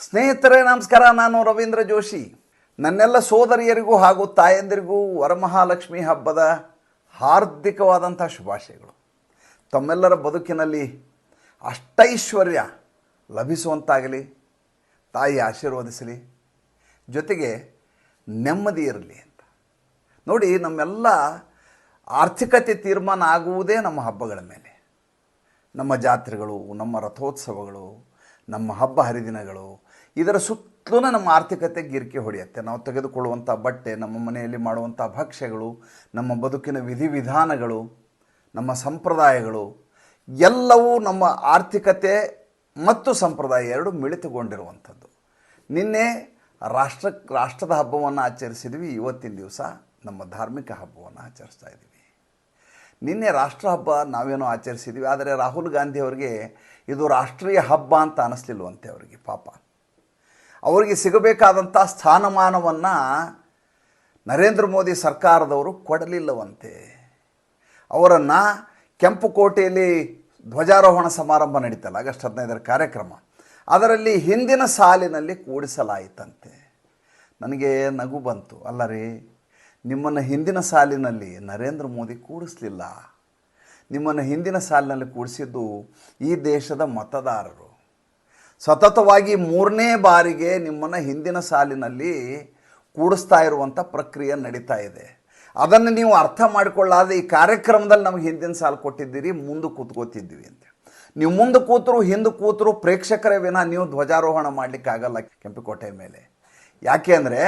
ಸ್ನೇಹಿತರೇ, ನಮಸ್ಕಾರ. ನಾನು ರವೀಂದ್ರ ಜೋಶಿ. ನನ್ನೆಲ್ಲ ಸೋದರಿಯರಿಗೂ ಹಾಗೂ ತಾಯಂದಿರಿಗೂ ವರಮಹಾಲಕ್ಷ್ಮಿ ಹಬ್ಬದ ಹಾರ್ದಿಕವಾದಂಥ ಶುಭಾಶಯಗಳು. ತಮ್ಮೆಲ್ಲರ ಬದುಕಿನಲ್ಲಿ ಅಷ್ಟೈಶ್ವರ್ಯ ಲಭಿಸುವಂತಾಗಲಿ, ತಾಯಿ ಆಶೀರ್ವದಿಸಲಿ, ಜೊತೆಗೆ ನೆಮ್ಮದಿ ಇರಲಿ ಅಂತ. ನೋಡಿ, ನಮ್ಮೆಲ್ಲ ಆರ್ಥಿಕತೆ ತೀರ್ಮಾನ ಆಗುವುದೇ ನಮ್ಮ ಹಬ್ಬಗಳ ಮೇಲೆ. ನಮ್ಮ ಜಾತ್ರೆಗಳು, ನಮ್ಮ ರಥೋತ್ಸವಗಳು, ನಮ್ಮ ಹಬ್ಬ ಹರಿದಿನಗಳು ಇದರ ಸುತ್ತಲೂ ನಮ್ಮ ಆರ್ಥಿಕತೆ ಗಿರಿಕೆ ಹೊಡೆಯುತ್ತೆ. ನಾವು ತೆಗೆದುಕೊಳ್ಳುವಂಥ ಬಟ್ಟೆ, ನಮ್ಮ ಮನೆಯಲ್ಲಿ ಮಾಡುವಂಥ ಭಕ್ಷ್ಯಗಳು, ನಮ್ಮ ಬದುಕಿನ ವಿಧಿವಿಧಾನಗಳು, ನಮ್ಮ ಸಂಪ್ರದಾಯಗಳು, ಎಲ್ಲವೂ ನಮ್ಮ ಆರ್ಥಿಕತೆ ಮತ್ತು ಸಂಪ್ರದಾಯ ಎರಡು ಮಿಳಿತುಗೊಂಡಿರುವಂಥದ್ದು. ನಿನ್ನೆ ರಾಷ್ಟ್ರ, ರಾಷ್ಟ್ರದ ಹಬ್ಬವನ್ನು ಆಚರಿಸಿದ್ವಿ. ಇವತ್ತಿನ ದಿವಸ ನಮ್ಮ ಧಾರ್ಮಿಕ ಹಬ್ಬವನ್ನು ಆಚರಿಸ್ತಾ ಇದ್ದೀವಿ. ನಿನ್ನೆ ರಾಷ್ಟ್ರ ಹಬ್ಬ ನಾವೇನೋ ಆಚರಿಸಿದ್ವಿ. ಆದರೆ ರಾಹುಲ್ ಗಾಂಧಿ ಅವರಿಗೆ ಇದು ರಾಷ್ಟ್ರೀಯ ಹಬ್ಬ ಅಂತ ಅನ್ನಿಸ್ಲಿಲ್ವಂತೆ ಅವರಿಗೆ, ಪಾಪ. ಅವರಿಗೆ ಸಿಗಬೇಕಾದಂಥ ಸ್ಥಾನಮಾನವನ್ನು ನರೇಂದ್ರ ಮೋದಿ ಸರ್ಕಾರದವರು ಕೊಡಲಿಲ್ಲವಂತೆ. ಅವರನ್ನು ಕೆಂಪು ಕೋಟೆಯಲ್ಲಿ ಧ್ವಜಾರೋಹಣ ಸಮಾರಂಭ ನಡೀತಲ್ಲ, ಆಗಸ್ಟ್ ಹದಿನೈದರ ಕಾರ್ಯಕ್ರಮ. ಅದರಲ್ಲಿ ಹಿಂದಿನ ಸಾಲಿನಲ್ಲಿ ಕೂಡಿಸಲಾಯಿತಂತೆ. ನನಗೆ ನಗು ಬಂತು ಅಲ್ಲ ರೀ ನಿಮ್ಮನ್ನು ಹಿಂದಿನ ಸಾಲಿನಲ್ಲಿ ನರೇಂದ್ರ ಮೋದಿ ಕೂಡಿಸ್ಲಿಲ್ಲ. ನಿಮ್ಮನ್ನು ಹಿಂದಿನ ಸಾಲಿನಲ್ಲಿ ಕೂಡಿಸಿದ್ದು ಈ ದೇಶದ ಮತದಾರರು. ಸತತವಾಗಿ ಮೂರನೇ ಬಾರಿಗೆ ನಿಮ್ಮನ್ನು ಹಿಂದಿನ ಸಾಲಿನಲ್ಲಿ ಕೂಡಿಸ್ತಾ ಇರುವಂಥ ಪ್ರಕ್ರಿಯೆ ನಡೀತಾ ಇದೆ. ಅದನ್ನು ನೀವು ಅರ್ಥ ಮಾಡಿಕೊಳ್ಳಾದೆ ಈ ಕಾರ್ಯಕ್ರಮದಲ್ಲಿ ನಮಗೆ ಹಿಂದಿನ ಸಾಲು ಕೊಟ್ಟಿದ್ದೀರಿ, ಮುಂದೆ ಕೂತ್ಕೋತಿದ್ದೀವಿ ಅಂತ ನೀವು ಮುಂದೆ ಕೂತರು, ಹಿಂದೆ ಕೂತರು, ಪ್ರೇಕ್ಷಕರೇ ವಿನ ನೀವು ಧ್ವಜಾರೋಹಣ ಮಾಡಲಿಕ್ಕಾಗಲ್ಲ ಕೆಂಪುಕೋಟೆ ಮೇಲೆ. ಯಾಕೆ ಅಂದರೆ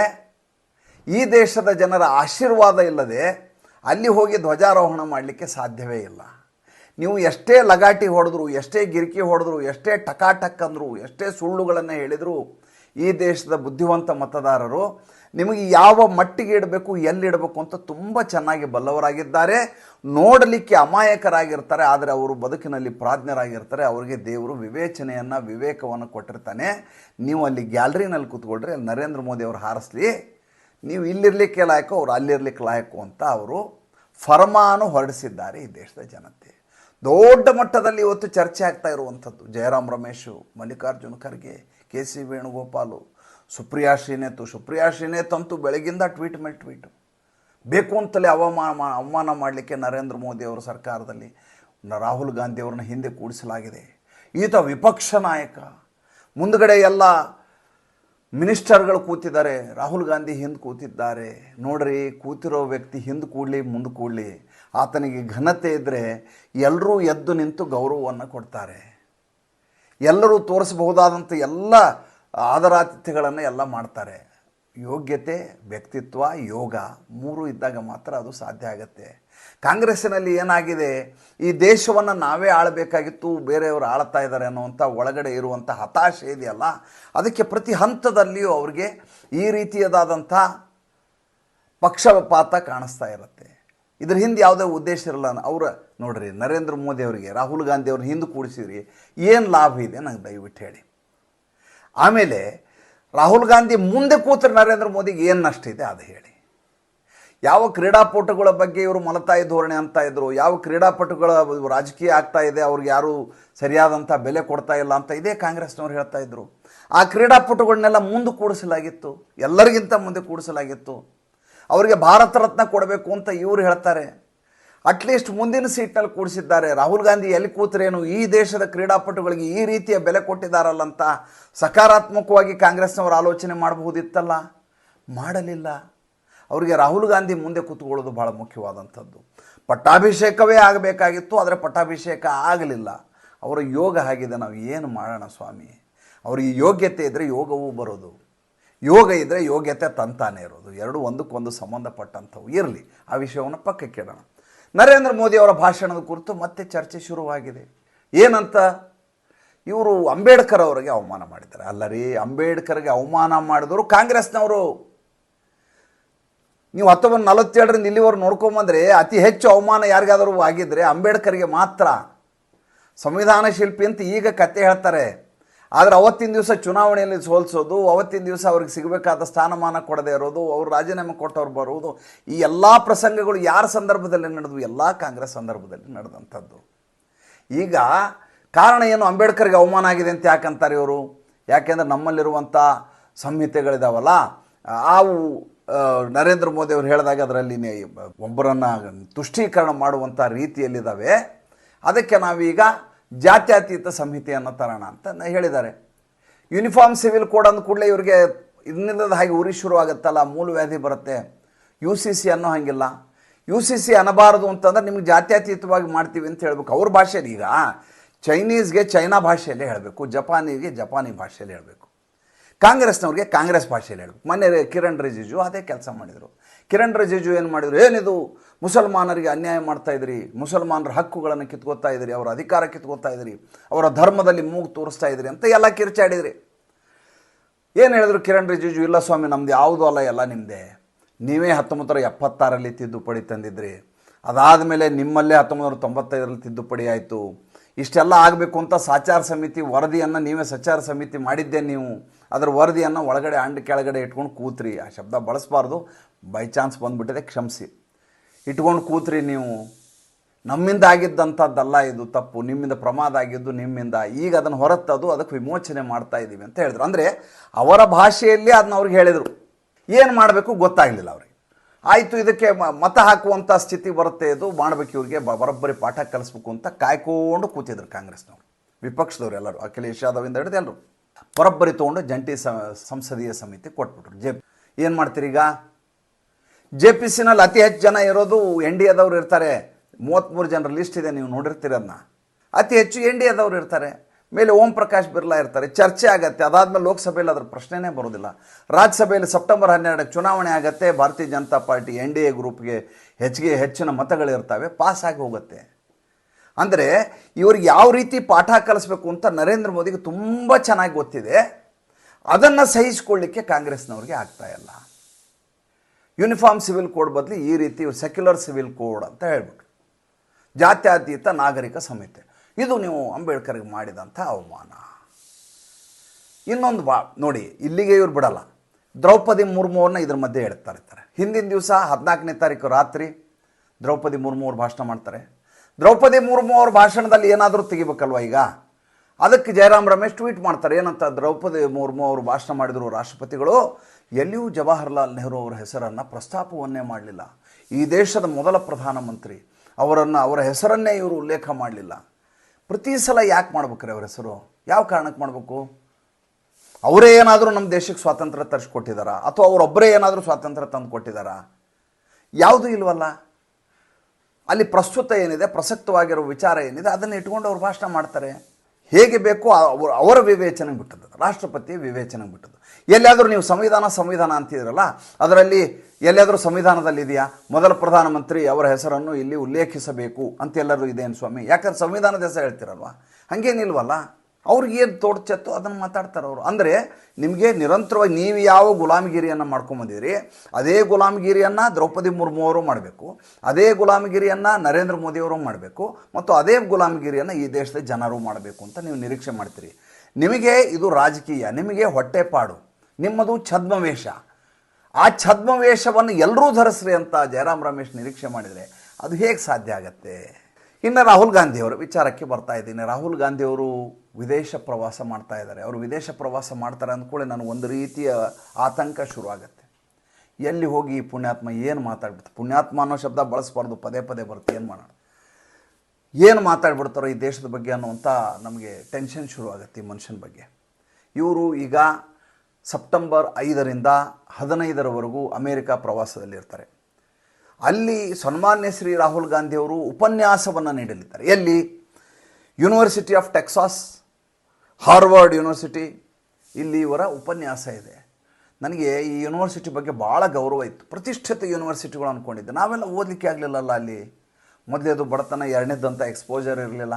ಈ ದೇಶದ ಜನರ ಆಶೀರ್ವಾದ ಇಲ್ಲದೆ ಅಲ್ಲಿ ಹೋಗಿ ಧ್ವಜಾರೋಹಣ ಮಾಡಲಿಕ್ಕೆ ಸಾಧ್ಯವೇ ಇಲ್ಲ. ನೀವು ಎಷ್ಟೇ ಲಗಾಟಿ ಹೊಡೆದ್ರು, ಎಷ್ಟೇ ಗಿರಿಕಿ ಹೊಡೆದ್ರು, ಎಷ್ಟೇ ಟಕಾಟಕ್ ಅಂದರು ಎಷ್ಟೇ ಸುಳ್ಳುಗಳನ್ನು ಹೇಳಿದರು, ಈ ದೇಶದ ಬುದ್ಧಿವಂತ ಮತದಾರರು ನಿಮಗೆ ಯಾವ ಮಟ್ಟಿಗೆ ಇಡಬೇಕು ಎಲ್ಲಿಡಬೇಕು ಅಂತ ತುಂಬ ಚೆನ್ನಾಗಿ ಬಲ್ಲವರಾಗಿದ್ದಾರೆ. ನೋಡಲಿಕ್ಕೆ ಅಮಾಯಕರಾಗಿರ್ತಾರೆ, ಆದರೆ ಅವರು ಬದುಕಿನಲ್ಲಿ ಪ್ರಾಜ್ಞರಾಗಿರ್ತಾರೆ. ಅವರಿಗೆ ದೇವರು ವಿವೇಚನೆಯನ್ನು, ವಿವೇಕವನ್ನು ಕೊಟ್ಟಿರ್ತಾನೆ. ನೀವು ಅಲ್ಲಿ ಗ್ಯಾಲರಿನಲ್ಲಿ ಕೂತ್ಕೊಳ್ರಿ ನರೇಂದ್ರ ಮೋದಿ ಅವರು ಹಾರಿಸ್ಲಿ. ನೀವು ಇಲ್ಲಿರಲಿಕ್ಕೆ ಲಾಯಕು, ಅವ್ರು ಅಲ್ಲಿರ್ಲಿಕ್ಕೆ ಲಾಯಕು ಅಂತ ಅವರು ಫರ್ಮಾನು ಹೊರಡಿಸಿದ್ದಾರೆ ಈ ದೇಶದ ಜನತೆ. ದೊಡ್ಡ ಮಟ್ಟದಲ್ಲಿ ಇವತ್ತು ಚರ್ಚೆ ಆಗ್ತಾ ಇರುವಂಥದ್ದು. Jairam Ramesh, Mallikarjun Kharge, K C Venugopal, Supriya Shrinate. Supriya ಶ್ರೀನೇತಂತೂ ಬೆಳಗಿಂದ ಟ್ವೀಟ್ ಮೇಲೆ ಟ್ವೀಟು. ಬೇಕು ಅಂತಲೇ ಅವಮಾನ ಅವಮಾನ ಮಾಡಲಿಕ್ಕೆ ನರೇಂದ್ರ ಮೋದಿ ಅವರ ಸರ್ಕಾರದಲ್ಲಿ ರಾಹುಲ್ ಗಾಂಧಿಯವ್ರನ್ನ ಹಿಂದೆ ಕೂಡಿಸಲಾಗಿದೆ. ಈತ ವಿಪಕ್ಷ ನಾಯಕ. ಮುಂದಗಡೆ ಎಲ್ಲ ಮಿನಿಸ್ಟರ್ಗಳು ಕೂತಿದ್ದಾರೆ. ರಾಹುಲ್ ಗಾಂಧಿ ಹಿಂದೆ ಕೂತಿದ್ದಾರೆ. ನೋಡ್ರಿ, ಕೂತಿರೋ ವ್ಯಕ್ತಿ ಹಿಂದೆ ಕೂಡಲಿ, ಮುಂದೆ ಕೂಡಲಿ. ಆತನಿಗೆ ಘನತೆ ಇದ್ದರೆ ಎಲ್ಲರೂ ಎದ್ದು ನಿಂತು ಗೌರವವನ್ನು ಕೊಡ್ತಾರೆ. ಎಲ್ಲರೂ ತೋರಿಸಬಹುದಾದಂಥ ಎಲ್ಲ ಆದರಾತಿಥ್ಯಗಳನ್ನು ಎಲ್ಲ ಮಾಡ್ತಾರೆ. ಯೋಗ್ಯತೆ, ವ್ಯಕ್ತಿತ್ವ, ಯೋಗ ಮೂರು ಇದ್ದಾಗ ಮಾತ್ರ ಅದು ಸಾಧ್ಯ ಆಗುತ್ತೆ. ಕಾಂಗ್ರೆಸ್ಸಿನಲ್ಲಿ ಏನಾಗಿದೆ? ಈ ದೇಶವನ್ನು ನಾವೇ ಆಳಬೇಕಾಗಿತ್ತು, ಬೇರೆಯವರು ಆಳ್ತಾ ಇದ್ದಾರೆ ಅನ್ನುವಂಥ ಒಳಗಡೆ ಇರುವಂಥ ಹತಾಶೆ ಇದೆಯಲ್ಲ? ಅದಕ್ಕೆ ಪ್ರತಿ ಹಂತದಲ್ಲಿಯೂ ಅವ್ರಿಗೆ ಈ ರೀತಿಯದಾದಂಥ ಪಕ್ಷಪಾತ ಕಾಣಿಸ್ತಾ ಇರುತ್ತೆ. ಇದ್ರ ಹಿಂದೆ ಯಾವುದೇ ಉದ್ದೇಶ ಇರಲ್ಲ ಅವರು ನೋಡ್ರಿ, ನರೇಂದ್ರ ಮೋದಿ ಅವರಿಗೆ, ರಾಹುಲ್ ಗಾಂಧಿ ಅವ್ರನ್ನ ಹಿಂದೆ ಕೂಡಿಸಿದ್ರಿ, ಏನು ಲಾಭ ಇದೆ ನಂಗೆ ದಯವಿಟ್ಟು ಹೇಳಿ. ಆಮೇಲೆ, ರಾಹುಲ್ ಗಾಂಧಿ ಮುಂದೆ ಕೂತ್ರೆ ನರೇಂದ್ರ ಮೋದಿಗೆ ಏನು ನಷ್ಟ ಇದೆ ಅದು ಹೇಳಿ. ಯಾವ ಕ್ರೀಡಾಪಟುಗಳ ಬಗ್ಗೆ ಇವರು ಮಲತಾಯಿ ಧೋರಣೆ ಅಂತ ಇದ್ರು, ಯಾವ ಕ್ರೀಡಾಪಟುಗಳ ರಾಜಕೀಯ ಆಗ್ತಾ ಇದೆ, ಅವ್ರಿಗೆ ಯಾರು ಸರಿಯಾದಂಥ ಬೆಲೆ ಕೊಡ್ತಾ ಇಲ್ಲ ಅಂತ ಇದೇ ಕಾಂಗ್ರೆಸ್ನವ್ರು ಹೇಳ್ತಾ ಇದ್ರು. ಆ ಕ್ರೀಡಾಪಟುಗಳನ್ನೆಲ್ಲ ಮುಂದೆ ಕೂಡಿಸಲಾಗಿತ್ತು, ಎಲ್ಲರಿಗಿಂತ ಮುಂದೆ ಕೂಡಿಸಲಾಗಿತ್ತು. ಅವರಿಗೆ ಭಾರತ ರತ್ನ ಕೊಡಬೇಕು ಅಂತ ಇವರು ಹೇಳ್ತಾರೆ. ಅಟ್ಲೀಸ್ಟ್ ಮುಂದಿನ ಸೀಟ್ನಲ್ಲಿ ಕೂಡಿಸಿದ್ದಾರೆ ರಾಹುಲ್ ಗಾಂಧಿ ಎಲ್ಲಿ ಕೂತ್ರೇನು? ಈ ದೇಶದ ಕ್ರೀಡಾಪಟುಗಳಿಗೆ ಈ ರೀತಿಯ ಬೆಲೆ ಕೊಟ್ಟಿದ್ದಾರಲ್ಲ ಅಂತ ಸಕಾರಾತ್ಮಕವಾಗಿ ಕಾಂಗ್ರೆಸ್ನವರು ಆಲೋಚನೆ ಮಾಡಬಹುದಿತ್ತಲ್ಲ? ಮಾಡಲಿಲ್ಲ. ಅವರಿಗೆ ರಾಹುಲ್ ಗಾಂಧಿ ಮುಂದೆ ಕೂತ್ಕೊಳ್ಳೋದು ಭಾಳ ಮುಖ್ಯವಾದಂಥದ್ದು. ಪಟ್ಟಾಭಿಷೇಕವೇ ಆಗಬೇಕಾಗಿತ್ತು, ಆದರೆ ಪಟ್ಟಾಭಿಷೇಕ ಆಗಲಿಲ್ಲ. ಅವರ ಯೋಗ ಆಗಿದೆ ನಾವು ಏನು ಮಾಡೋಣ ಸ್ವಾಮಿ? ಅವರಿಗೆ ಯೋಗ್ಯತೆ ಇದ್ದರೆ ಯೋಗವೂ ಬರೋದು. ಯೋಗ ಇದ್ದರೆ ಯೋಗ್ಯತೆ ತಂತಾನೆ ಇರೋದು. ಎರಡು ಒಂದಕ್ಕೊಂದು ಸಂಬಂಧಪಟ್ಟಂಥವು ಇರಲಿ. ಆ ವಿಷಯವನ್ನು ಪಕ್ಕಕ್ಕೆ ಇಡೋಣ. ನರೇಂದ್ರ ಮೋದಿ ಅವರ ಭಾಷಣದ ಕುರಿತು ಮತ್ತೆ ಚರ್ಚೆ ಶುರುವಾಗಿದೆ. ಏನಂತ? ಇವರು ಅಂಬೇಡ್ಕರ್ ಅವರಿಗೆ ಅವಮಾನ ಮಾಡಿದ್ದಾರೆ. ಅಲ್ಲ ರೀ ಅಂಬೇಡ್ಕರ್ಗೆ ಅವಮಾನ ಮಾಡಿದವರು ಕಾಂಗ್ರೆಸ್ನವರು. ನೀವು ಹತ್ತೊಂಬತ್ತು ನಲವತ್ತೇಳರಿಂದ ಇಲ್ಲಿವರು ನೋಡ್ಕೊಂಬಂದರೆ ಅತಿ ಹೆಚ್ಚು ಅವಮಾನ ಯಾರಿಗಾದರೂ ಆಗಿದ್ದರೆ ಅಂಬೇಡ್ಕರ್ಗೆ ಮಾತ್ರ. ಸಂವಿಧಾನ ಶಿಲ್ಪಿ ಅಂತ ಈಗ ಕತೆ ಹೇಳ್ತಾರೆ. ಆದರೆ ಅವತ್ತಿನ ದಿವಸ ಚುನಾವಣೆಯಲ್ಲಿ ಸೋಲಿಸೋದು ಅವತ್ತಿನ ದಿವಸ ಅವ್ರಿಗೆ ಸಿಗಬೇಕಾದ ಸ್ಥಾನಮಾನ ಕೊಡದೇ ಇರೋದು ಅವರು ರಾಜೀನಾಮೆ ಕೊಟ್ಟವ್ರು ಬರುವುದು ಈ ಎಲ್ಲ ಪ್ರಸಂಗಗಳು ಯಾರ ಸಂದರ್ಭದಲ್ಲಿ ನಡೆದವು? ಎಲ್ಲ ಕಾಂಗ್ರೆಸ್ ಸಂದರ್ಭದಲ್ಲಿ ನಡೆದಂಥದ್ದು. ಈಗ ಕಾರಣ ಏನು? ಅಂಬೇಡ್ಕರ್ಗೆ ಅವಮಾನ ಆಗಿದೆ ಅಂತ ಯಾಕಂತಾರೆ ಇವರು? ಯಾಕೆಂದರೆ ನಮ್ಮಲ್ಲಿರುವಂಥ ಸಂಹಿತೆಗಳಿದಾವಲ್ಲ ಅವು ಆ, ನರೇಂದ್ರ ಮೋದಿ ಅವರು ಹೇಳಿದಾಗ ಅದರಲ್ಲಿ ಒಬ್ಬರನ್ನು ತುಷ್ಟೀಕರಣ ಮಾಡುವಂಥ ರೀತಿಯಲ್ಲಿದ್ದಾವೆ ಅದಕ್ಕೆ ನಾವೀಗ ಜಾತ್ಯತೀತ ಸಂಹಿತೆಯನ್ನು ತರೋಣ ಅಂತ ಹೇಳಿದ್ದಾರೆ. ಯೂನಿಫಾರ್ಮ್ ಸಿವಿಲ್ ಕೋಡ್ ಅಂದ ಕೂಡಲೇ ಇವರಿಗೆ ಇನ್ನಿಲ್ಲದ ಹಾಗೆ ಉರಿ ಶುರುವಾಗುತ್ತಲ್ಲ ಮೂಲ ವ್ಯಾಧಿ ಬರುತ್ತೆ. ಯು ಸಿ ಸಿ ಅನ್ನೋ ಹಾಗಿಲ್ಲ. ಯು ಸಿ ಸಿ ಅನ್ನಬಾರದು ಅಂತಂದ್ರೆ ನಿಮ್ಗೆ ಜಾತ್ಯತೀತವಾಗಿ ಮಾಡ್ತೀವಿ ಅಂತ ಹೇಳ್ಬೇಕು. ಅವ್ರ ಭಾಷೆಯಲ್ಲಿ ಈಗ ಚೈನೀಸ್ಗೆ ಚೈನಾ ಭಾಷೆಯಲ್ಲೇ ಹೇಳಬೇಕು ಜಪಾನಿಗೆ ಜಪಾನಿ ಭಾಷೆಯಲ್ಲಿ ಹೇಳಬೇಕು. ಕಾಂಗ್ರೆಸ್ನವ್ರಿಗೆ ಕಾಂಗ್ರೆಸ್ ಭಾಷೆಯಲ್ಲಿ ಹೇಳಬೇಕು ಮೊನ್ನೆ ಕಿರಣ್ ರಿಜಿಜು ಅದೇ ಕೆಲಸ ಮಾಡಿದರು. ಕಿರಣ್ ರಿಜಿಜು ಏನು ಮಾಡಿದರು? ಏನಿದು? ಮುಸಲ್ಮಾನರಿಗೆ ಅನ್ಯಾಯ ಮಾಡ್ತಾ ಇದ್ರಿ. ಮುಸಲ್ಮಾನರ ಹಕ್ಕುಗಳನ್ನು ಕಿತ್ಕೋತಾ ಇದ್ರಿ. ಅವರ ಅಧಿಕಾರ ಕಿತ್ಕೋತಾ ಇದ್ರಿ. ಅವರ ಧರ್ಮದಲ್ಲಿ ಮೂಗು ತೋರಿಸ್ತಾ ಇದ್ರಿ ಅಂತ ಎಲ್ಲ ಕಿರ್ಚಾಡಿದ್ರಿ. ಏನು ಹೇಳಿದ್ರು ಕಿರಣ್ ರಿಜಿಜು? ಇಲ್ಲ ಸ್ವಾಮಿ, ನಮ್ದು ಯಾವುದೂ ಅಲ್ಲ, ಎಲ್ಲ ನಿಮ್ಮದೇ ನೀವೇ ಹತ್ತೊಂಬತ್ತು ಎಪ್ಪತ್ತಾರಲ್ಲಿ ತಿದ್ದುಪಡಿ ತಂದಿದ್ರಿ. ಅದಾದಮೇಲೆ ನಿಮ್ಮಲ್ಲೇ ಹತ್ತೊಂಬತ್ತು ತೊಂಬತ್ತೈದರಲ್ಲಿ ತಿದ್ದುಪಡಿ ಆಯಿತು. ಇಷ್ಟೆಲ್ಲ ಆಗಬೇಕು ಅಂತ ಸಾಚಾರ ಸಮಿತಿ ವರದಿಯನ್ನು ನೀವೇ ಸಚಾರ ಸಮಿತಿ ಮಾಡಿದ್ದೆ ನೀವು. ಅದರ ವರದಿಯನ್ನು ಒಳಗಡೆ ಅಂಡ್ ಕೆಳಗಡೆ ಇಟ್ಕೊಂಡು ಕೂತ್ರಿ. ಆ ಶಬ್ದ ಬಳಸಬಾರ್ದು. ಬೈ ಚಾನ್ಸ್ ಬಂದುಬಿಟ್ಟಿದೆ, ಕ್ಷಮಿಸಿ. ಇಟ್ಕೊಂಡು ಕೂತ್ರಿ ನೀವು. ನಮ್ಮಿಂದ ಆಗಿದ್ದಂಥದ್ದಲ್ಲ ಇದು ತಪ್ಪು. ನಿಮ್ಮಿಂದ ಪ್ರಮಾದ ಆಗಿದ್ದು ನಿಮ್ಮಿಂದ. ಈಗ ಅದನ್ನು ಹೊರತದ್ದು ಅದಕ್ಕೆ ವಿಮೋಚನೆ ಮಾಡ್ತಾ ಇದ್ದೀವಿ ಅಂತ ಹೇಳಿದ್ರು. ಅಂದರೆ ಅವರ ಭಾಷೆಯಲ್ಲಿ ಅದನ್ನ ಅವ್ರಿಗೆ ಹೇಳಿದರು. ಏನು ಮಾಡಬೇಕು ಗೊತ್ತಾಗಲಿಲ್ಲ ಅವ್ರಿಗೆ. ಆಯಿತು, ಇದಕ್ಕೆ ಮತ ಹಾಕುವಂಥ ಸ್ಥಿತಿ ಬರುತ್ತೆ ಇದು ಮಾಡಬೇಕು ಇವರಿಗೆ ಬರೋಬ್ಬರಿ ಪಾಠ ಕಲಿಸ್ಬೇಕು ಅಂತ ಕಾಯ್ಕೊಂಡು ಕೂತಿದ್ರು ಕಾಂಗ್ರೆಸ್ನವರು. ವಿಪಕ್ಷದವ್ರು ಎಲ್ಲರೂ, ಅಖಿಲೇಶ್ ಯಾದವಿಂದ ಹಿಡಿದು ಎಲ್ಲರೂ ಬರೋಬ್ಬರಿ ತೊಗೊಂಡು ಜಂಟಿ ಸಂಸದೀಯ ಸಮಿತಿ ಕೊಟ್ಬಿಟ್ರು. ಜೆ, ಏನು ಮಾಡ್ತೀರಿ ಈಗ? ಜೆ ಪಿ ಸಿನಲ್ಲಿ ಅತಿ ಹೆಚ್ಚು ಜನ ಇರೋದು ಎನ್ ಡಿ ಎದವ್ರು ಇರ್ತಾರೆ. ಮೂವತ್ತ್ಮೂರು ಜನರ ಲಿಸ್ಟ್ ಇದೆ, ನೀವು ನೋಡಿರ್ತೀರ ಅದನ್ನ ಅತಿ ಹೆಚ್ಚು ಎನ್ ಡಿ ಎದವ್ರು ಇರ್ತಾರೆ. ಮೇಲೆ ಓಂ ಪ್ರಕಾಶ್ ಬಿರ್ಲಾ ಇರ್ತಾರೆ. ಚರ್ಚೆ ಆಗತ್ತೆ. ಅದಾದಮೇಲೆ ಲೋಕಸಭೆಯಲ್ಲಿ ಅದ್ರ ಪ್ರಶ್ನೆನೇ ಬರೋದಿಲ್ಲ. ರಾಜ್ಯಸಭೆಯಲ್ಲಿ ಸೆಪ್ಟೆಂಬರ್ ಹನ್ನೆರಡಕ್ಕೆ ಚುನಾವಣೆ ಆಗತ್ತೆ. Bharatiya Janata party N D A ಗ್ರೂಪ್ಗೆ ಹೆಚ್ಚಿಗೆ ಹೆಚ್ಚಿನ ಮತಗಳಿರ್ತವೆ. ಆಗಿ ಹೋಗುತ್ತೆ. ಅಂದರೆ ಇವ್ರಿಗೆ ಯಾವ ರೀತಿ ಪಾಠ ಕಲಿಸ್ಬೇಕು ಅಂತ ನರೇಂದ್ರ ಮೋದಿಗೆ ತುಂಬ ಚೆನ್ನಾಗಿ ಗೊತ್ತಿದೆ. ಅದನ್ನು ಸಹಿಸಿಕೊಳ್ಳಿಕ್ಕೆ ಕಾಂಗ್ರೆಸ್ನವ್ರಿಗೆ ಇಲ್ಲ. ಯೂನಿಫಾರ್ಮ್ ಸಿವಿಲ್ ಕೋಡ್ ಬದಲು ಈ ರೀತಿ ಸೆಕ್ಯುಲರ್ ಸಿವಿಲ್ ಕೋಡ್ ಅಂತ ಹೇಳ್ಬಿಟ್ರು. ಜಾತ್ಯತೀತ ನಾಗರಿಕ ಸಂಹಿತೆ. ಇದು ನೀವು ಅಂಬೇಡ್ಕರ್ಗೆ ಮಾಡಿದಂಥ ಅವಮಾನ. ಇನ್ನೊಂದು ಬಾ, ನೋಡಿ, ಇಲ್ಲಿಗೆ ಇವ್ರು ಬಿಡಲ್ಲ. ದ್ರೌಪದಿ ಮುರ್ಮುವ್ರನ್ನ ಇದ್ರ ಮಧ್ಯೆ ಹೇಳ್ತಾ ಇರ್ತಾರೆ. ಹಿಂದಿನ ದಿವಸ ಹದಿನಾಲ್ಕನೇ ತಾರೀಕು ರಾತ್ರಿ ದ್ರೌಪದಿ ಮುರ್ಮು ಅವ್ರು ಭಾಷಣ ಮಾಡ್ತಾರೆ. ದ್ರೌಪದಿ ಮುರ್ಮು ಅವ್ರ ಭಾಷಣದಲ್ಲಿ ಏನಾದರೂ ತೆಗಿಬೇಕಲ್ವ ಈಗ? ಅದಕ್ಕೆ ಜಯರಾಮ್ ರಮೇಶ್ ಟ್ವೀಟ್ ಮಾಡ್ತಾರೆ. ಏನಂತ ದ್ರೌಪದಿ ಮುರ್ಮು ಅವರು ಭಾಷಣ ಮಾಡಿದರು ರಾಷ್ಟ್ರಪತಿಗಳು, ಎಲ್ಲಿಯೂ ಜವಾಹರ್ಲಾಲ್ ನೆಹರು ಅವರ ಹೆಸರನ್ನು ಪ್ರಸ್ತಾಪವನ್ನೇ ಮಾಡಲಿಲ್ಲ. ಈ ದೇಶದ ಮೊದಲ ಪ್ರಧಾನಮಂತ್ರಿ ಅವರನ್ನು, ಅವರ ಹೆಸರನ್ನೇ ಇವರು ಉಲ್ಲೇಖ ಮಾಡಲಿಲ್ಲ. ಪ್ರತಿ ಸಲ ಯಾಕೆ ಮಾಡ್ಬೇಕ್ರಿ ಅವ್ರ ಹೆಸರು? ಯಾವ ಕಾರಣಕ್ಕೆ ಮಾಡಬೇಕು? ಅವರೇ ಏನಾದರೂ ನಮ್ಮ ದೇಶಕ್ಕೆ ಸ್ವಾತಂತ್ರ್ಯ ತರಿಸ್ಕೊಟ್ಟಿದಾರ? ಅಥವಾ ಅವರೊಬ್ಬರೇ ಏನಾದರೂ ಸ್ವಾತಂತ್ರ್ಯ ತಂದು ಕೊಟ್ಟಿದ್ದಾರಾ ಯಾವುದೂ ಇಲ್ವಲ್ಲ? ಅಲ್ಲಿ ಪ್ರಸ್ತುತ ಏನಿದೆ, ಪ್ರಸಕ್ತವಾಗಿರೋ ವಿಚಾರ ಏನಿದೆ, ಅದನ್ನು ಇಟ್ಕೊಂಡು ಅವ್ರು ಭಾಷಣ ಮಾಡ್ತಾರೆ. ಹೇಗೆ ಬೇಕೋ ಅವ್ರ ಅವರ ವಿವೇಚನೆಗೆ ಬಿಟ್ಟದ್ದು, ರಾಷ್ಟ್ರಪತಿಯ ವಿವೇಚನೆಗೆ ಬಿಟ್ಟದ್ದು. ಎಲ್ಲಿಯಾದರೂ ನೀವು ಸಂವಿಧಾನ ಸಂವಿಧಾನ ಅಂತಿದ್ರಲ್ಲ ಅದರಲ್ಲಿ ಎಲ್ಲಿಯಾದರೂ ಸಂವಿಧಾನದಲ್ಲಿ ಇದೆಯಾ ಮೊದಲ ಪ್ರಧಾನಮಂತ್ರಿ ಅವರ ಹೆಸರನ್ನು ಇಲ್ಲಿ ಉಲ್ಲೇಖಿಸಬೇಕು ಅಂತ ಎಲ್ಲರೂ ಇದೇನು ಸ್ವಾಮಿ. ಯಾಕಂದ್ರೆ ಸಂವಿಧಾನದ ಹೆಸರು ಹೇಳ್ತಿರಲ್ವ? ಹಂಗೇನಿಲ್ವಲ್ಲ ಅವ್ರಿಗೆ ಏನು ತೋಡ್ಚತ್ತೋ ಅದನ್ನು ಮಾತಾಡ್ತಾರೆ ಅವರು. ಅಂದರೆ ನಿಮಗೆ ನಿರಂತರವಾಗಿ ನೀವು ಯಾವ ಗುಲಾಮಗಿರಿಯನ್ನು ಮಾಡ್ಕೊಂಬಂದಿದ್ರಿ ಅದೇ ಗುಲಾಮಗಿರಿಯನ್ನು ದ್ರೌಪದಿ ಮುರ್ಮು ಅವರು ಮಾಡಬೇಕು, ಅದೇ ಗುಲಾಮಗಿರಿಯನ್ನು ನರೇಂದ್ರ ಮೋದಿಯವರು ಮಾಡಬೇಕು, ಮತ್ತು ಅದೇ ಗುಲಾಮಗಿರಿಯನ್ನು ಈ ದೇಶದ ಜನರು ಮಾಡಬೇಕು ಅಂತ ನೀವು ನಿರೀಕ್ಷೆ ಮಾಡ್ತೀರಿ. ನಿಮಗೆ ಇದು ರಾಜಕೀಯ, ನಿಮಗೆ ಹೊಟ್ಟೆಪಾಡು, ನಿಮ್ಮದು ಛದ್ಮವೇಷ. ಆ ಛದ್ಮವೇಷವನ್ನು ಎಲ್ಲರೂ ಧರಿಸ್ರಿ ಅಂತ ಜಯರಾಮ್ ರಮೇಶ್ ನಿರೀಕ್ಷೆ ಮಾಡಿದರೆ ಅದು ಹೇಗೆ ಸಾಧ್ಯ ಆಗತ್ತೆ? ಇನ್ನು ರಾಹುಲ್ ಗಾಂಧಿಯವರು ವಿಚಾರಕ್ಕೆ ಬರ್ತಾ ಇದ್ದೀನಿ. ರಾಹುಲ್ ಗಾಂಧಿಯವರು ವಿದೇಶ ಪ್ರವಾಸ ಮಾಡ್ತಾ ಇದ್ದಾರೆ. ಅವರು ವಿದೇಶ ಪ್ರವಾಸ ಮಾಡ್ತಾರೆ ಅಂದ್ಕೊಳ್ಳಿ ನನಗೆ ಒಂದು ರೀತಿಯ ಆತಂಕ ಶುರುವಾಗತ್ತೆ ಎಲ್ಲಿ ಹೋಗಿ ಪುಣ್ಯಾತ್ಮ ಏನು ಮಾತಾಡ್ಬಿಡ್ತು? ಪುಣ್ಯಾತ್ಮ ಅನ್ನೋ ಶಬ್ದ ಬಳಸಬಾರ್ದು. ಪದೇ ಪದೇ ಬರುತ್ತೆ. ಏನು ಮಾಡೋಣ? ಏನು ಮಾತಾಡ್ಬಿಡ್ತಾರೋ ಈ ದೇಶದ ಬಗ್ಗೆ ಅನ್ನುವಂಥ ನಮಗೆ ಟೆನ್ಷನ್ ಶುರುವಾಗುತ್ತೆ ಈ ಮನುಷ್ಯನ ಬಗ್ಗೆ. ಇವರು ಈಗ ಸೆಪ್ಟೆಂಬರ್ ಐದರಿಂದ ಹದಿನೈದರವರೆಗೂ ಅಮೇರಿಕ ಪ್ರವಾಸದಲ್ಲಿರ್ತಾರೆ. ಅಲ್ಲಿ ಸನ್ಮಾನ್ಯ ಶ್ರೀ ರಾಹುಲ್ ಗಾಂಧಿಯವರು ಉಪನ್ಯಾಸವನ್ನು ನೀಡಲಿದ್ದಾರೆ. ಎಲ್ಲಿ? University of Texas Harvard university ಇಲ್ಲಿ ಇವರ ಉಪನ್ಯಾಸ ಇದೆ. ನನಗೆ ಈ ಯೂನಿವರ್ಸಿಟಿ ಬಗ್ಗೆ ಭಾಳ ಗೌರವ ಇತ್ತು. ಪ್ರತಿಷ್ಠಿತ ಯೂನಿವರ್ಸಿಟಿಗಳು ಅಂದ್ಕೊಂಡಿದ್ದೆ ನಾವೆಲ್ಲ ಓದಲಿಕ್ಕೆ ಆಗಲಿಲ್ಲಲ್ಲ ಅಲ್ಲಿ? ಮೊದಲೇದು ಬಡತನ ಎರಡನೇದಂಥ ಎಕ್ಸ್ಪೋಜರ್ ಇರಲಿಲ್ಲ.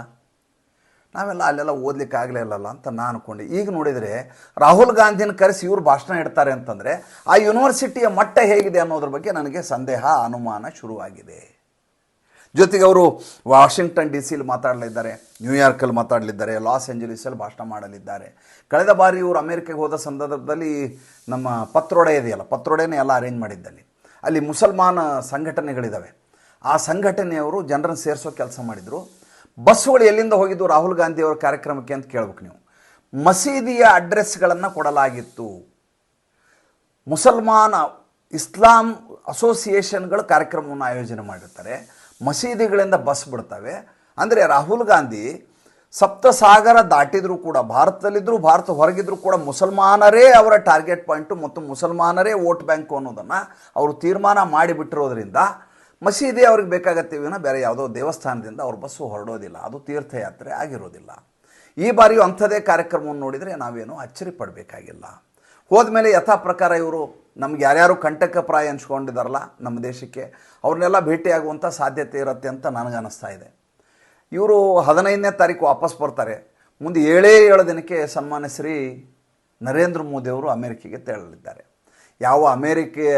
ನಾವೆಲ್ಲ ಅಲ್ಲೆಲ್ಲ ಓದಲಿಕ್ಕೆ ಆಗಲೇ ಇಲ್ಲಲ್ಲ ಅಂತ ನಾನು ಅಂದ್ಕೊಂಡೆ ಈಗ ನೋಡಿದರೆ ರಾಹುಲ್ ಗಾಂಧಿನ ಕರೆಸಿ ಇವರು ಭಾಷಣ ಇಡ್ತಾರೆ ಅಂತಂದರೆ ಆ ಯೂನಿವರ್ಸಿಟಿಯ ಮಟ್ಟ ಹೇಗಿದೆ ಅನ್ನೋದ್ರ ಬಗ್ಗೆ ನನಗೆ ಸಂದೇಹ, ಅನುಮಾನ ಶುರುವಾಗಿದೆ. ಜೊತೆಗೆ ಅವರು ವಾಷಿಂಗ್ಟನ್ ಡಿ ಸಿಲಿ ಮಾತಾಡಲಿದ್ದಾರೆ, ನ್ಯೂಯಾರ್ಕಲ್ಲಿ ಮಾತಾಡಲಿದ್ದಾರೆ, ಲಾಸ್ ಏಂಜಲೀಸಲ್ಲಿ ಭಾಷಣ ಮಾಡಲಿದ್ದಾರೆ. ಕಳೆದ ಬಾರಿ ಇವರು ಅಮೇರಿಕೆಗೆ ಹೋದ ಸಂದರ್ಭದಲ್ಲಿ ನಮ್ಮ ಪತ್ರೊಡೆ ಇದೆಯಲ್ಲ, ಪತ್ರೊಡೆನೇ ಎಲ್ಲ ಅರೇಂಜ್ ಮಾಡಿದ್ದಲ್ಲಿ. ಅಲ್ಲಿ ಮುಸಲ್ಮಾನ ಸಂಘಟನೆಗಳಿದ್ದಾವೆ ಆ ಸಂಘಟನೆಯವರು ಜನರನ್ನು ಸೇರಿಸೋ ಕೆಲಸ ಮಾಡಿದರು. ಬಸ್ಸುಗಳು ಎಲ್ಲಿಂದ ಹೋಗಿದ್ದು? ರಾಹುಲ್ ಗಾಂಧಿ ಅವರ ಕಾರ್ಯಕ್ರಮಕ್ಕೆ ಅಂತ ಕೇಳ್ಬೇಕು ನೀವು. ಮಸೀದಿಯ ಅಡ್ರೆಸ್ಗಳನ್ನು ಕೊಡಲಾಗಿತ್ತು. ಮುಸಲ್ಮಾನ ಇಸ್ಲಾಂ ಅಸೋಸಿಯೇಷನ್ಗಳು ಕಾರ್ಯಕ್ರಮವನ್ನು ಆಯೋಜನೆ ಮಾಡಿರ್ತಾರೆ. ಮಸೀದಿಗಳಿಂದ ಬಸ್ ಬಿಡ್ತವೆ. ಅಂದರೆ ರಾಹುಲ್ ಗಾಂಧಿ ಸಪ್ತಸಾಗರ ದಾಟಿದರೂ ಕೂಡ ಭಾರತದಲ್ಲಿದ್ದರೂ ಭಾರತ ಹೊರಗಿದ್ರೂ ಕೂಡ ಮುಸಲ್ಮಾನರೇ ಅವರ ಟಾರ್ಗೆಟ್ ಪಾಯಿಂಟು ಮತ್ತು ಮುಸಲ್ಮಾನರೇ ವೋಟ್ ಬ್ಯಾಂಕು ಅನ್ನೋದನ್ನು ಅವರು ತೀರ್ಮಾನ ಮಾಡಿಬಿಟ್ಟಿರೋದ್ರಿಂದ ಮಸೀದಿ ಅವ್ರಿಗೆ ಬೇಕಾಗತ್ತೆ ವಿನ ಬೇರೆ ಯಾವುದೋ ದೇವಸ್ಥಾನದಿಂದ ಅವ್ರ ಬಸ್ಸು ಹೊರಡೋದಿಲ್ಲ. ಅದು ತೀರ್ಥಯಾತ್ರೆ ಆಗಿರೋದಿಲ್ಲ. ಈ ಬಾರಿಯೂ ಅಂಥದೇ ಕಾರ್ಯಕ್ರಮವನ್ನು ನೋಡಿದರೆ ನಾವೇನು ಅಚ್ಚರಿ ಪಡಬೇಕಾಗಿಲ್ಲ. ಹೋದ್ಮೇಲೆ ಯಥಾ ಪ್ರಕಾರ ಇವರು ನಮ್ಗೆ ಯಾರ್ಯಾರು ಕಂಟಕಪ್ರಾಯ ಹಂಚ್ಕೊಂಡಿದಾರಲ್ಲ ನಮ್ಮ ದೇಶಕ್ಕೆ ಅವ್ರನ್ನೆಲ್ಲ ಭೇಟಿಯಾಗುವಂಥ ಸಾಧ್ಯತೆ ಇರುತ್ತೆ ಅಂತ ನನಗನ್ನಿಸ್ತಾ ಇದೆ. ಇವರು ಹದಿನೈದನೇ ತಾರೀಕು ವಾಪಸ್ ಬರ್ತಾರೆ. ಮುಂದೆ ಏಳೇ ಏಳು ದಿನಕ್ಕೆ ಸನ್ಮಾನ್ಯ ಶ್ರೀ ನರೇಂದ್ರ ಮೋದಿಯವರು ಅಮೇರಿಕೆಗೆ ತೆರಳಲಿದ್ದಾರೆ. ಯಾವ ಅಮೇರಿಕೆಯ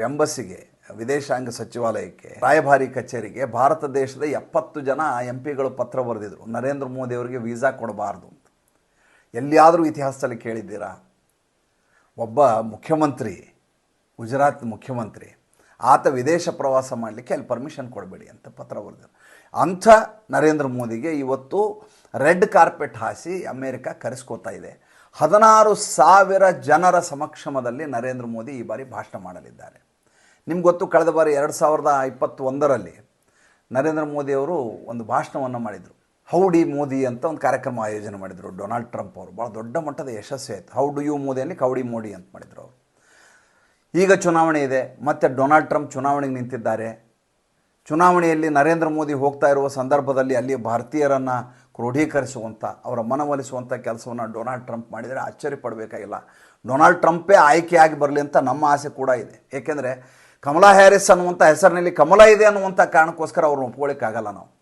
ಎಂಬಸ್ಸಿಗೆ ವಿದೇಶಾಂಗ ಸಚಿವಾಲಯಕ್ಕೆ, ರಾಯಭಾರಿ ಕಚೇರಿಗೆ ಭಾರತ ದೇಶದ ಎಪ್ಪತ್ತು ಜನ ಎಂ ಪಿಗಳು ಪತ್ರ ಬರೆದಿದ್ರು. ನರೇಂದ್ರ ಮೋದಿ ಅವರಿಗೆ ವೀಸಾ ಕೊಡಬಾರ್ದು ಅಂತ. ಎಲ್ಲಿಯಾದರೂ ಇತಿಹಾಸದಲ್ಲಿ ಕೇಳಿದ್ದೀರಾ? ಒಬ್ಬ ಮುಖ್ಯಮಂತ್ರಿ, ಗುಜರಾತ್ ಮುಖ್ಯಮಂತ್ರಿ, ಆತ ವಿದೇಶ ಪ್ರವಾಸ ಮಾಡಲಿಕ್ಕೆ ಅಲ್ಲಿ ಪರ್ಮಿಷನ್ ಕೊಡಬೇಡಿ ಅಂತ ಪತ್ರ ಬರೆದರು. ಅಂಥ ನರೇಂದ್ರ ಮೋದಿಗೆ ಇವತ್ತು ರೆಡ್ ಕಾರ್ಪೆಟ್ ಹಾಸಿ ಅಮೇರಿಕ ಕರೆಸ್ಕೋತಾ ಇದೆ. ಹದಿನಾರು ಸಾವಿರ ಜನರ ಸಮಕ್ಷಮದಲ್ಲಿ ನರೇಂದ್ರ ಮೋದಿ ಈ ಬಾರಿ ಭಾಷಣ ಮಾಡಲಿದ್ದಾರೆ. ನಿಮ್ಗೆ ಗೊತ್ತು, ಕಳೆದ ಬಾರಿ ಎರಡು ಸಾವಿರದ ಇಪ್ಪತ್ತೊಂದರಲ್ಲಿ ನರೇಂದ್ರ ಮೋದಿಯವರು ಒಂದು ಭಾಷಣವನ್ನು ಮಾಡಿದರು. ಹೌಡಿ ಮೋದಿ ಅಂತ ಒಂದು ಕಾರ್ಯಕ್ರಮ ಆಯೋಜನೆ ಮಾಡಿದರು ಡೊನಾಲ್ಡ್ ಟ್ರಂಪ್ ಅವರು. ಭಾಳ ದೊಡ್ಡ ಮಟ್ಟದ ಯಶಸ್ವಿ ಆಯಿತು. ಹೌ ಡು ಯು ಮೋದಿಯಲ್ಲಿ ಕೌಡಿ ಮೋಡಿ ಅಂತ ಮಾಡಿದರು ಅವರು. ಈಗ ಚುನಾವಣೆ ಇದೆ, ಮತ್ತು ಡೊನಾಲ್ಡ್ ಟ್ರಂಪ್ ಚುನಾವಣೆಗೆ ನಿಂತಿದ್ದಾರೆ. ಚುನಾವಣೆಯಲ್ಲಿ ನರೇಂದ್ರ ಮೋದಿ ಹೋಗ್ತಾ ಇರುವ ಸಂದರ್ಭದಲ್ಲಿ ಅಲ್ಲಿ ಭಾರತೀಯರನ್ನು ಕ್ರೋಢೀಕರಿಸುವಂಥ ಅವರ ಮನವೊಲಿಸುವಂಥ ಕೆಲಸವನ್ನು ಡೊನಾಲ್ಡ್ ಟ್ರಂಪ್ ಮಾಡಿದರೆ ಆಶ್ಚರ್ಯ ಪಡಬೇಕಾಗಿಲ್ಲ ಡೊನಾಲ್ಡ್ ಟ್ರಂಪೇ ಆಯ್ಕೆಯಾಗಿ ಬರಲಿ ಅಂತ ನಮ್ಮ ಆಸೆ ಕೂಡ ಇದೆ. ಏಕೆಂದರೆ ಕಮಲಾ ಹ್ಯಾರಿಸ್ ಅನ್ನುವಂಥ ಹೆಸರಿನಲ್ಲಿ ಕಮಲ ಇದೆ ಅನ್ನುವಂಥ ಕಾರಣಕ್ಕೋಸ್ಕರ ಅವ್ರನ್ನ ಒಪ್ಕೊಳ್ಳಿಕ್ಕಾಗಲ್ಲ ನಾವು.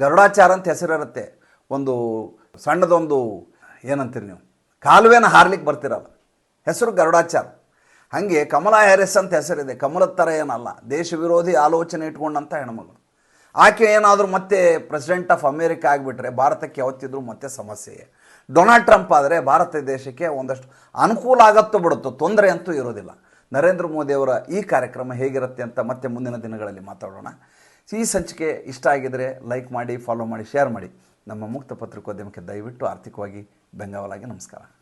ಗರುಡಾಚಾರ ಅಂತ ಹೆಸರಿರುತ್ತೆ. ಒಂದು ಸಣ್ಣದೊಂದು ಏನಂತೀರಿ ನೀವು? ಕಾಲುವೆನ ಹಾರ್ಲಿಕ್ಕೆ ಬರ್ತಿರಲ್ಲ. ಹೆಸರು ಗರುಡಾಚಾರ. ಹಾಗೆ ಕಮಲಾ ಹ್ಯಾರಿಸ್ ಅಂತ ಹೆಸರಿದೆ. ಕಮಲದ ಥರ ಏನಲ್ಲ. ದೇಶ ವಿರೋಧಿ ಆಲೋಚನೆ ಇಟ್ಕೊಂಡಂಥ ಹೆಣ್ಮಗಳು. ಆಕೆ ಏನಾದರೂ ಮತ್ತೆ ಪ್ರೆಸಿಡೆಂಟ್ ಆಫ್ ಅಮೇರಿಕಾ ಆಗಿಬಿಟ್ರೆ ಭಾರತಕ್ಕೆ ಯಾವತ್ತಿದ್ರೂ ಮತ್ತೆ ಸಮಸ್ಯೆಯೇ. ಡೊನಾಲ್ಡ್ ಟ್ರಂಪ್ ಆದರೆ ಭಾರತ ದೇಶಕ್ಕೆ ಒಂದಷ್ಟು ಅನುಕೂಲ ಆಗತ್ತೋ ಬಿಡುತ್ತೋ. ತೊಂದರೆ ಅಂತೂ ಇರೋದಿಲ್ಲ. ನರೇಂದ್ರ ಮೋದಿಯವರ ಈ ಕಾರ್ಯಕ್ರಮ ಹೇಗಿರುತ್ತೆ ಅಂತ ಮತ್ತೆ ಮುಂದಿನ ದಿನಗಳಲ್ಲಿ ಮಾತಾಡೋಣ. ಈ ಸಂಚಿಕೆ ಇಷ್ಟ ಆಗಿದರೆ ಲೈಕ್ ಮಾಡಿ ಫಾಲೋ ಮಾಡಿ ಶೇರ್ ಮಾಡಿ. ನಮ್ಮ ಮುಕ್ತ ಪತ್ರಿಕೋದ್ಯಮಕ್ಕೆ ದಯವಿಟ್ಟು ಆರ್ಥಿಕವಾಗಿ ಬೆಂಗಾವಲಾಗಿ ನಮಸ್ಕಾರ.